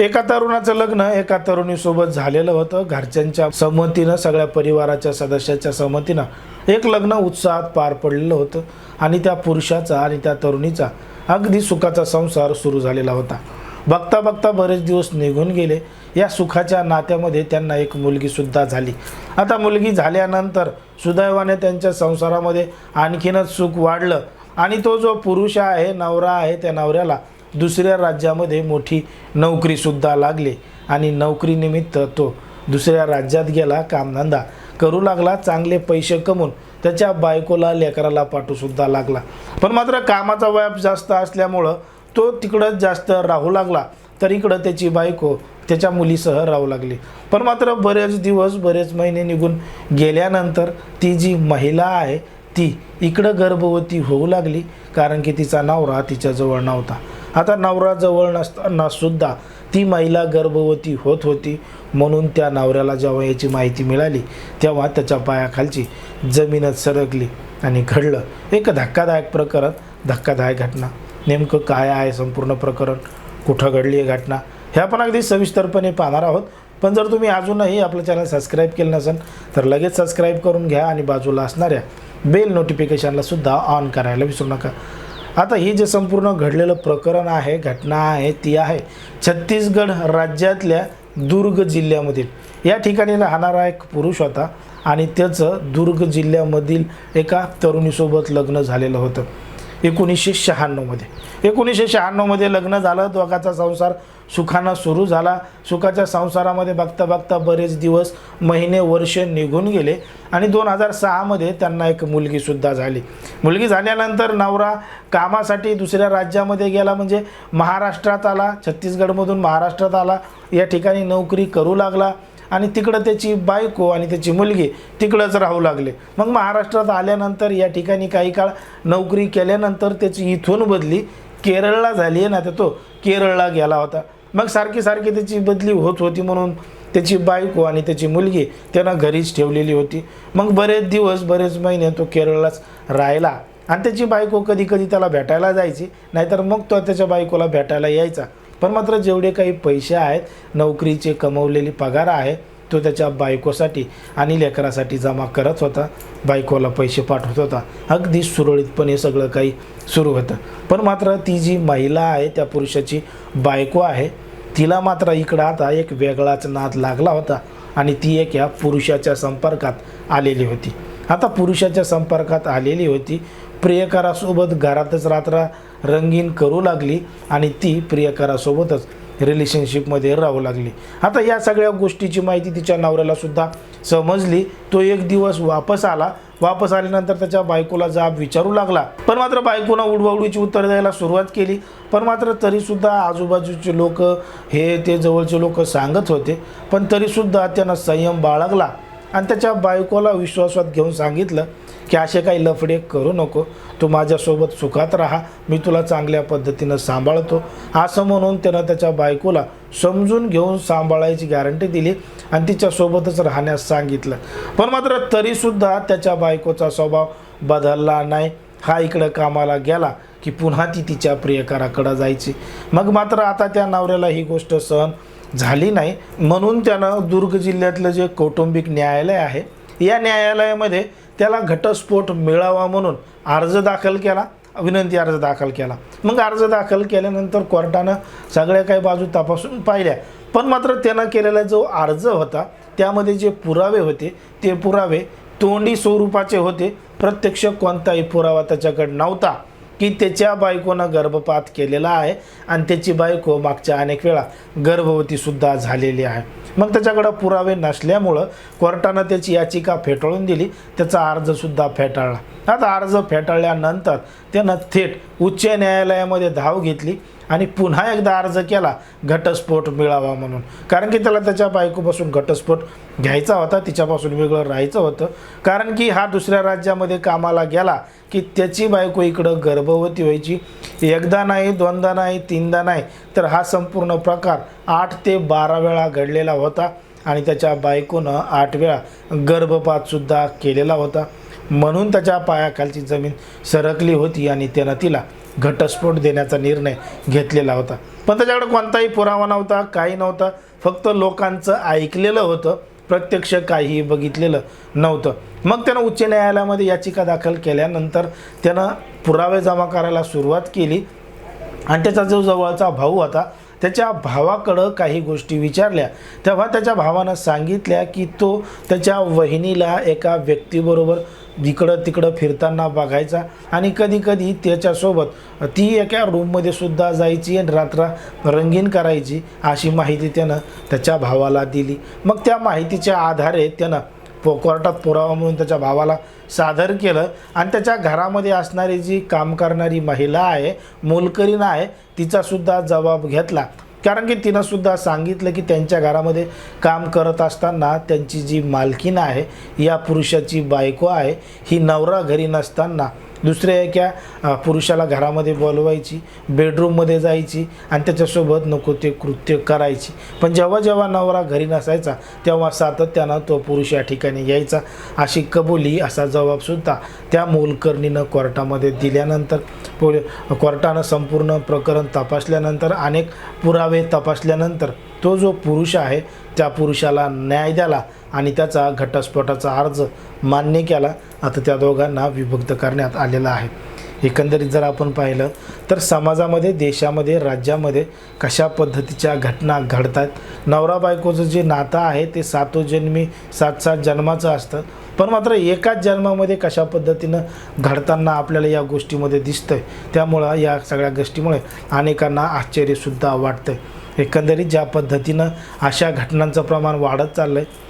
एका तरुणाचं लग्न एका तरुणीसोबत झालेलं होतं. घरच्यांच्या संमतीनं सगळ्या परिवाराच्या सदस्याच्या संमतीनं एक लग्न उत्साहात पार पडलेलं होतं आणि त्या पुरुषाचा आणि त्या तरुणीचा अगदी सुखाचा संसार सुरू झालेला होता. बघता बघता बरेच दिवस निघून गेले. या सुखाच्या नात्यामध्ये त्यांना एक मुलगीसुद्धा झाली. आता मुलगी झाल्यानंतर सुदैवाने त्यांच्या संसारामध्ये आणखीनच सुख वाढलं आणि तो जो पुरुष आहे नवरा आहे त्या नवऱ्याला दुसऱ्या राज्यामध्ये मोठी नोकरीसुद्धा लागली आणि नोकरीनिमित्त तो दुसऱ्या राज्यात गेला कामधंदा. करू लागला चांगले पैसे कमवून त्याच्या बायकोला लेकराला पाठवूसुद्धा लागला. पण मात्र कामाचा व्याप जास्त असल्यामुळं तो तिकडंच जास्त राहू लागला. तर इकडं त्याची बायको त्याच्या मुलीसह राहू लागली. पण मात्र बरेच दिवस बरेच महिने निघून गेल्यानंतर ती जी महिला आहे ती इकडं गर्भवती होऊ लागली कारण की तिचा नवरा तिच्याजवळ नव्हता. आता नवरा जवळ नसताना सुद्धा ती महिला गर्भवती होत होती. म्हणून त्या नवऱ्याला जेव्हा याची माहिती मिळाली तेव्हा त्याच्या पायाखालची जमीनच सरकली आणि घडलं. एक धक्कादायक प्रकरण धक्कादायक घटना. नेमकं काय आहे संपूर्ण प्रकरण? कुठं घडली आहे घटना? ह्या पण अगदी सविस्तरपणे पाहणार आहोत. पण जर तुम्ही अजूनही आपलं चॅनल सबस्क्राईब केलं नसेल तर लगेच सबस्क्राईब करून घ्या आणि बाजूला असणाऱ्या बेल नोटिफिकेशनला सुद्धा ऑन करायला विसरू नका. आता हे जे संपूर्ण घडलेलं प्रकरण आहे घटना आहे ती आहे छत्तीसगड राज्यातल्या दुर्ग जिल्ह्यामधील या ठिकाणी राहणारा एक पुरुष होता आणि त्याचं दुर्ग जिल्ह्यामधील एका तरुणीसोबत लग्न झालेलं होतं. एकोणीसशे शहाण्णवमध्ये. एकोणीसशे शहाण्णवमध्ये लग्न झालं दोघाचा संसार सुखानं सुरू झाला. सुखाच्या संसारामध्ये बघता बघता बरेच दिवस महिने वर्ष निघून गेले आणि दोन हजार सहामध्ये त्यांना एक मुलगीसुद्धा झाली. मुलगी झाल्यानंतर नवरा कामासाठी दुसऱ्या राज्यामध्ये गेला म्हणजे महाराष्ट्रात आला छत्तीसगडमधून महाराष्ट्रात आला. या ठिकाणी नोकरी करू लागला आणि तिकडं त्याची बायको आणि त्याची मुलगी तिकडंच राहू लागले. मग महाराष्ट्रात आल्यानंतर या ठिकाणी काही काळ नोकरी केल्यानंतर त्याची इथून बदली केरळला झाली आहे ना तर तो केरळला गेला होता. मग सारखी सारखी त्याची बदली होत होती म्हणून त्याची बायको आणि त्याची मुलगी त्यांना घरीच ठेवलेली होती. मग बरेच दिवस बरेच महिने तो केरळलाच राहिला. आणि त्याची बायको कधी कधी त्याला भेटायला जायची नाहीतर मग तो त्याच्या बायकोला भेटायला यायचा. पण मात्र जेवढे काही पैसे आहेत नोकरीचे कमवलेली पगार आहे तो त्याच्या बायकोसाठी आणि लेकरासाठी जमा करत होता. बायकोला पैसे पाठवत होता. अगदी सुरळीतपणे सगळं काही सुरू होतं. पण मात्र ती जी महिला आहे त्या पुरुषाची बायको आहे तिला मात्र इकडं आता एक वेगळाच नाद लागला होता आणि ती एक या पुरुषाच्या संपर्कात आलेली होती. आता पुरुषाच्या संपर्कात आलेली होती. प्रियकरासोबत घरातच रात्र रंगीन करू लागली आणि ती प्रियकरासोबतच रिलेशनशिपमध्ये राहू लागली. आता या सगळ्या गोष्टीची माहिती तिच्या नवऱ्यालासुद्धा समजली. तो एक दिवस वापस आला. वापस आल्यानंतर त्याच्या बायकोला जाब विचारू लागला. पण मात्र बायकोनं उडवाउडीची उत्तर द्यायला सुरुवात केली. पण मात्र तरीसुद्धा आजूबाजूचे लोक हे ते जवळचे लोक सांगत होते. पण तरीसुद्धा त्यानं संयम बाळगला. आणि त्याच्या बायकोला विश्वासात घेऊन सांगितलं की असे काही लफडे करू नको. तू माझ्यासोबत सुखात राहा. मी तुला चांगल्या पद्धतीनं सांभाळतो. असं म्हणून त्यानं त्याच्या बायकोला समजून घेऊन सांभाळायची गॅरंटी दिली आणि तिच्यासोबतच राहण्यास सांगितलं. पण मात्र तरीसुद्धा त्याच्या बायकोचा स्वभाव बदलला नाही. हा इकडं कामाला गेला की पुन्हा ती तिच्या प्रियकाराकडं जायची. मग मात्र आता त्या नवऱ्याला ही गोष्ट सहन झाली नाही. म्हणून त्यानं दुर्ग जिल्ह्यातलं जे कौटुंबिक न्यायालय आहे या न्यायालयामध्ये त्याला घटस्फोट मिळावा म्हणून अर्ज दाखल केला विनंती अर्ज दाखल केला. मग अर्ज दाखल केल्यानंतर कोर्टानं सगळ्या काही बाजू तपासून पाहिल्या. पण मात्र त्यानं केलेला जो अर्ज होता त्यामध्ये जे पुरावे होते ते पुरावे तोंडी स्वरूपाचे होते. प्रत्यक्ष कोणताही पुरावा त्याच्याकडे नव्हता. की त्याच्या बायकोनं गर्भपात केलेला आहे आणि त्याची बायको मागच्या अनेक वेळा गर्भवतीसुद्धा झालेली आहे. मग त्याच्याकडं पुरावे नसल्यामुळं कोर्टानं त्याची याचिका फेटाळून दिली. त्याचा अर्जसुद्धा फेटाळला. आता अर्ज फेटाळल्यानंतर त्यानं थेट उच्च न्यायालयामध्ये धाव घेतली. आणि पुन्हा एकदा अर्ज केला घटस्फोट मिळावा म्हणून. कारण की त्याला त्याच्या बायकोपासून घटस्फोट घ्यायचा होता तिच्यापासून वेगळं राहायचं होतं. कारण की हा दुसऱ्या राज्यामध्ये कामाला गेला की त्याची बायको इकडं गर्भवती व्हायची. एकदा नाही दोनदा नाही तीनदा नाही तर हा संपूर्ण प्रकार आठ ते बारा वेळा घडलेला होता आणि त्याच्या बायकोनं आठ वेळा गर्भपातसुद्धा केलेला होता. म्हणून त्याच्या पायाखालची जमीन सरकली होती आणि त्यानं तिला घटस्फोट देण्याचा निर्णय घेतलेला होता. पण त्याच्याकडे कोणताही पुरावा नव्हता काही नव्हता. फक्त लोकांचं ऐकलेलं होतं. प्रत्यक्ष काहीही बघितलेलं नव्हतं. मग त्यानं उच्च न्यायालयामध्ये याचिका दाखल केल्यानंतर त्यानं पुरावे जमा करायला सुरुवात केली. आणि त्याचा जो जवळचा भाऊ होता त्याच्या भावाकडं काही गोष्टी विचारल्या. तेव्हा त्याच्या भावानं सांगितल्या की तो त्याच्या वहिनीला एका व्यक्तीबरोबर इकडं तिकडं फिरताना बघायचा. आणि कधी कधी त्याच्यासोबत ती एका रूममध्ये सुद्धा जायची आणि रात्र रंगीन करायची अशी माहिती त्यानं त्याच्या भावाला दिली. मग त्या माहितीच्या आधारे त्यानं पो कोर्टात पुरावा म्हणून त्याच्या भावाला सादर केलं. आणि त्याच्या घरामध्ये असणारी जी काम करणारी महिला आहे मोलकरीण आहे तिचासुद्धा जबाब घेतला. कारण की तिनं सुद्धा सांगितलं की त्यांच्या घरामध्ये काम करत असताना त्यांची जी मालकीन आहे या पुरुषाची बायको आहे ही नवरा घरी नसताना दुसरे आहे अ, पुरुषाला घरामध्ये बोलवायची बेडरूममध्ये जायची आणि त्याच्यासोबत नको ते कृत्य करायची. पण जेव्हा जेव्हा नवरा घरी नसायचा तेव्हा सातत्यानं तो पुरुष या ठिकाणी यायचा. अशी कबुली असा जबाबसुद्धा त्या मोलकर्णीनं कोर्टामध्ये दिल्यानंतर पोल कोर्टानं संपूर्ण प्रकरण तपासल्यानंतर अनेक पुरावे तपासल्यानंतर तो जो पुरुष आहे त्या पुरुषाला न्याय द्याला आणि त्याचा घटस्फोटाचा अर्ज मान्य केला. आता त्या दोघांना विभक्त करण्यात आलेला आहे. एकंदरीत जर आपण पाहिलं तर समाजामध्ये देशामध्ये राज्यामध्ये कशा पद्धतीच्या घटना घडतात? नवरा बायकोचं जे नातं आहे ते सातो जन्मी सात सात जन्माचं असतं. पण मात्र एकाच जन्मामध्ये कशा पद्धतीनं घडताना आपल्याला या गोष्टीमध्ये दिसतंय? त्यामुळं या सगळ्या गोष्टीमुळे अनेकांना आश्चर्यसुद्धा वाटतंय. एकंदरीत ज्या पद्धतीनं अशा घटनांचं प्रमाण वाढत चाललं आहे